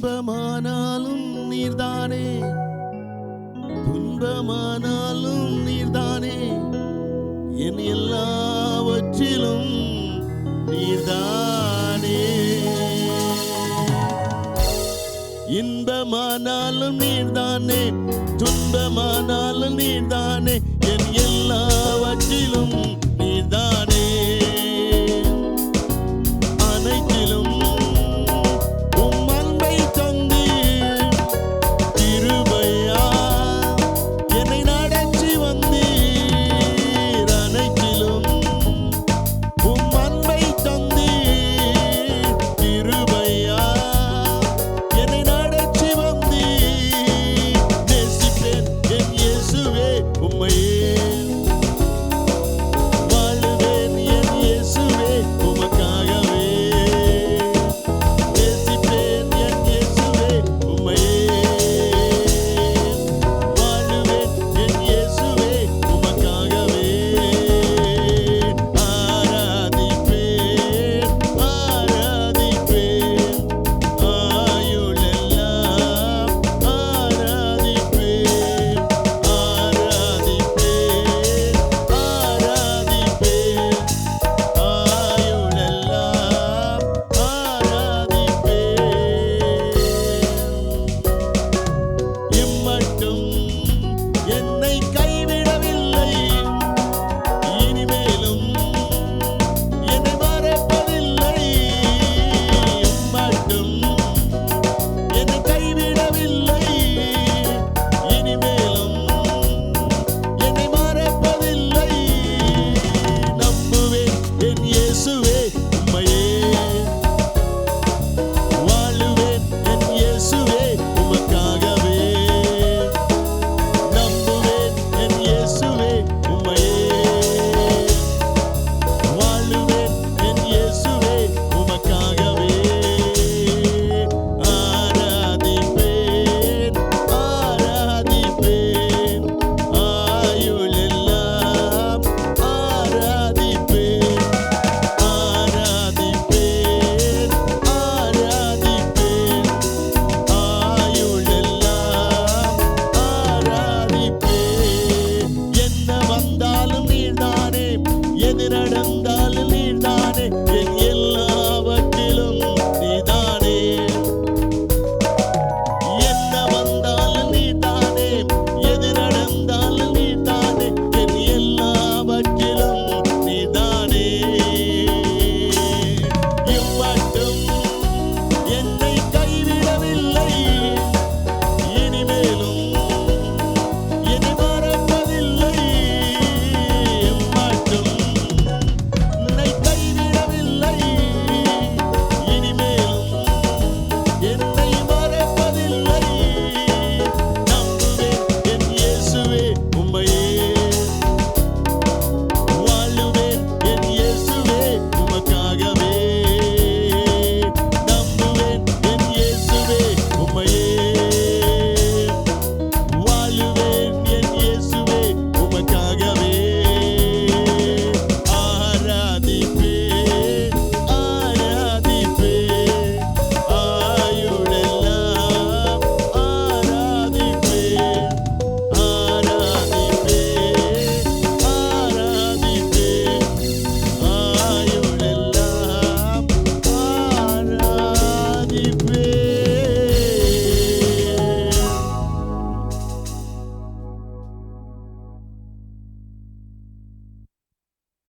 இன்பமானாலும் நீர்தானே? துன்பமானாலும் நீர்தானே? என் எல்லாவற்றிலும் நீர்தானே? இன்பமானாலும் நீர்தானே? துன்பமானாலும் நீர்தானே? இயேசுவே உம்மையே bien